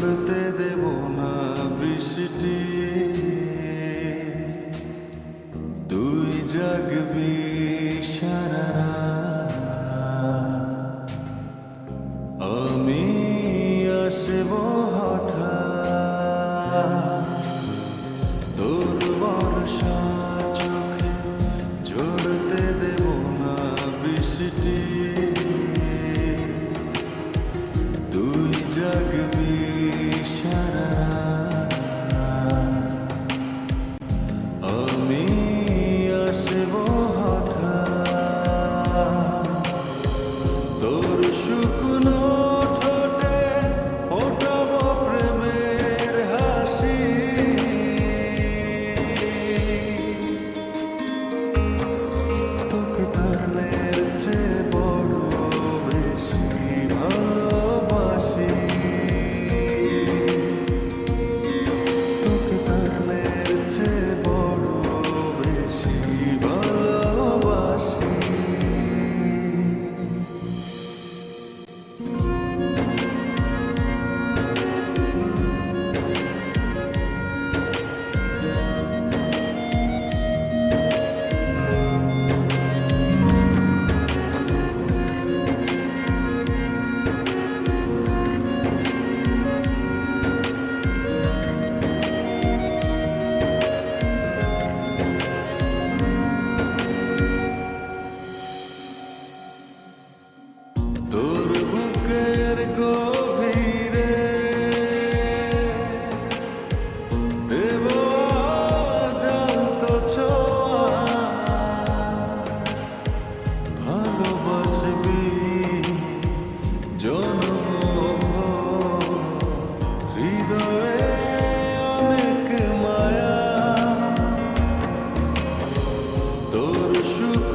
ভুলতে দেব না বৃষ্টি তোর সুখ